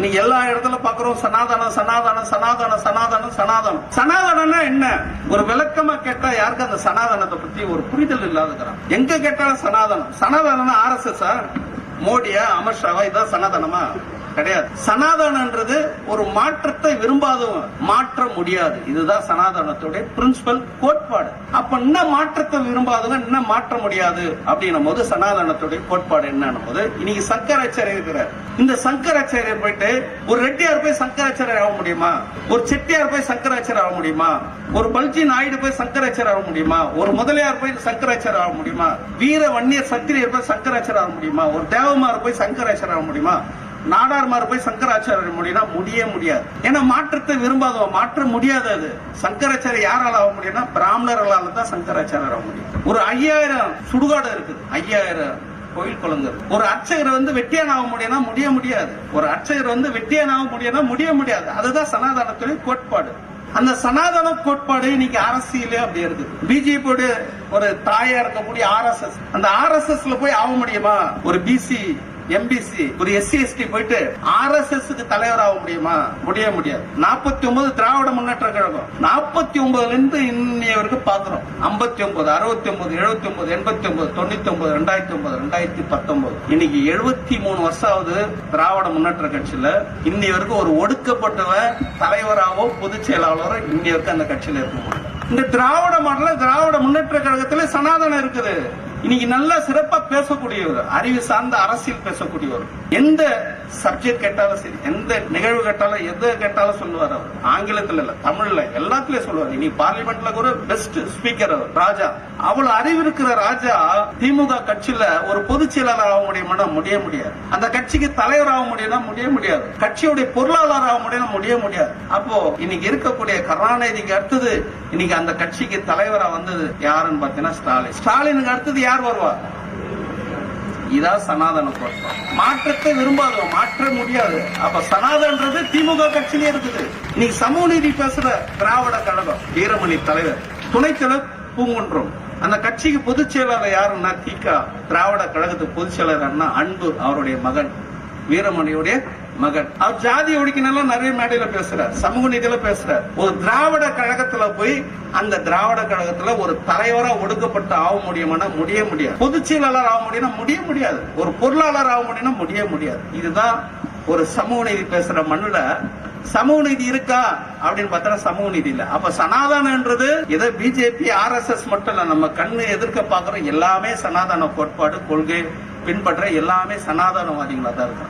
இன்னைக்கு எல்லா இடத்துல பாக்குறோம் சனாதனம் சனாதனம் சனாதனம் சனாதனம் சனாதனம். சனாதனம்னா என்ன? ஒரு விளக்கமா கேட்டா யாருக்கு அந்த சனாதனத்தை பத்தி ஒரு புரிதல் இல்லாதுக்கிறான் எங்க கேட்டாலும் சனாதனம். சனாதனம் ஆர் எஸ் எஸ் மோடியா அமித்ஷாவா? இதான் சனாதனமா? கிடையாது. சனாதனன்றது ஒரு மாற்றத்தை விரும்பாதவங்க மாற்ற முடியாது. இதுதான் சனாதனத்துடைய பிரின்சிபல் கோட்பாடு. அப்ப இன்னும் மாற்றத்தை விரும்பாதவங்க இன்னும் மாற்ற முடியாது? அப்படின்னும் போது சனாதனத்துடைய கோட்பாடு என்னன்னும் போது இன்னைக்கு சங்கராச்சாரியர் இருக்கிறார். இந்த சங்கராச்சாரியர் போயிட்டு ஒரு ரெட்டியார் போய் சங்கராச்சாரியர் ஆக முடியுமா? ஒரு செட்டியார் போய் சங்கராச்சாரியர் ஆக முடியுமா? ஒரு பல்ஜி நாயுடு போய் சங்கராச்சாரியர் ஆக முடியுமா? ஒரு முதலியார் போய் சங்கராச்சாரியர் ஆக முடியுமா? வீர வன்னியர் சத்திரியர் போய் சங்கராச்சாரியர் ஆக முடியுமா? ஒரு தேவமார் போய் சங்கராச்சாரியர் ஆக முடியுமா? நாடார்மார் போய் சங்கராச்சாரியர் முடியும்னா முடிய முடியாது. ஏன்னா மாற்றத்தை விரும்பாத மாற்ற முடியாது அது. சங்கராச்சாரியர் யாரால் ஆக முடியும்னா பிராமணர்களால தான் சங்கராச்சாரியர் ஆக முடியும். ஒரு ஐயாயிரம் சுடுகாடு இருக்குது. ஐயாயிரம் கோயில் குளங்கள். ஒரு அர்ச்சகர் வந்து வெட்டியான் ஆக முடியும்னா முடிய முடியாது. ஒரு அர்ச்சகர் வந்து வெட்டியான் ஆக முடியும்னா முடிய முடியாது. அதுதான் சனாதனத்துடைய கோட்பாடு. அந்த சனாதன கோட்பாடு இன்னைக்கு அரசியலே அப்படி இருக்குது பிஜேபியோட ஒரு தாயா இருக்கக்கூடிய ஆர்எஸ்எஸ் அந்த ஆர்எஸ்எஸ்ல போய் ஆக முடியுமா? ஒரு பிசி எம்பிசி ஒரு எஸ்சி எஸ்டி போயிட்டு ஆர்எஸ்எஸ் தலைவர் ஆக முடியுமா? முடிய முடியாது. நாற்பத்தி ஒன்பது திராவிட முன்னேற்ற கழகம். நாற்பத்தி ஒன்பதுல இருந்து இன்னைய வரைக்கும் பாக்குறோம் ஐம்பத்தி ஒன்பது அறுபத்தி ஒன்பது எழுபத்தி ஒன்பது எண்பத்தி ஒன்பது தொண்ணூத்தி ஒன்பது ரெண்டாயிரத்தி ஒன்பது ரெண்டாயிரத்தி பத்தொன்பது. இன்னைக்கு எழுபத்தி மூணு வருஷம் ஆகுது திராவிட முன்னேற்ற கட்சியில இன்னி வரைக்கும் ஒரு ஒடுக்கப்பட்டவன் தலைவராகவோ பொதுச் செயலாளரோ இன்னி வரைக்கும் அந்த கட்சியில இருக்க இந்த திராவிட மாடல திராவிட முன்னேற்ற கழகத்துல சனாதனம் இருக்குது. இன்னைக்கு நல்லா சிறப்பா பேசக்கூடியவர் அறிவு சார்ந்த அரசியல் பேசக்கூடியவர். எந்த சப்ஜெக்ட் கேட்டாலும் சரி எந்த நிகழ்வு கேட்டாலும் எது கேட்டாலும் சொல்லுவார் அவர். ஆங்கிலத்துல இல்ல தமிழ்ல எல்லாத்துலயும் சொல்லுவார். இனி பார்லிமெண்ட்ல கூட பெஸ்ட் ஸ்பீக்கர் அவர் ராஜா. அவ்வளவு அறிவு இருக்கிற ராஜா திமுக கட்சியில ஒரு பொதுச் செயலாளர் ஆக முடியுமா முடிய முடியாது. அந்த கட்சிக்கு தலைவர் ஆக முடியும்னா முடிய முடியாது. கட்சியுடைய பொருளாளர் ஆக முடியும்னா முடிய முடியாது. அப்போ இன்னைக்கு இருக்கக்கூடிய கருணாநிதிக்கு அடுத்தது இன்னைக்கு அந்த கட்சிக்கு தலைவரா வந்தது யாருன்னு பாத்தீங்கன்னா ஸ்டாலின். ஸ்டாலினுக்கு அடுத்தது யார் வருவா? இதான் சனாதன கோட்பாடு மாற்றத்தை விரும்பாத மாற்ற முடியாது. அப்ப சனாதன்றது திமுக கட்சியிலே இருக்குது. நீ சமூக நீதி பேசுற திராவிட கழகம் வீரமணி தலைவர் துணைத் தலைவர் பூங்குன்றம். அந்த கட்சிக்கு பொதுச் செயலாளர் யாருன்னா திகா திராவிட கழகத்துக்கு பொதுச் செயலாளர்னா அன்பு அவருடைய மகன் வீரமணியுடைய மகன். அவர் ஜாதி ஒழிக்கணும் நிறைய மேடையில பேசுறார். சமூக நீதியில பேசுறார். ஒரு திராவிட கழகத்துல போய் அந்த திராவிட கழகத்துல ஒரு தலைவரா ஒடுக்கப்பட்டு ஆக முடியுமானா முடிய முடியாது. பொதுச் செயலாளர் ஆக முடியும்னா முடிய முடியாது. ஒரு பொருளாளர் ஆக முடியும்னா முடிய முடியாது. இதுதான் ஒரு சமூக நீதி பேசுற மண்ணுல சமூக நீதி இருக்கா அப்படின்னு பார்த்தா சமூக நீதி இல்ல. அப்ப சனாதானன்றது ஏதோ பிஜேபி ஆர் எஸ் எஸ் மட்டும் இல்ல நம்ம கண்ணு எதிர்க்க பாக்குற எல்லாமே சனாதன கோட்பாடு கொள்கை பின்பற்ற எல்லாமே சனாதனவாதிகளா தான் இருக்கும்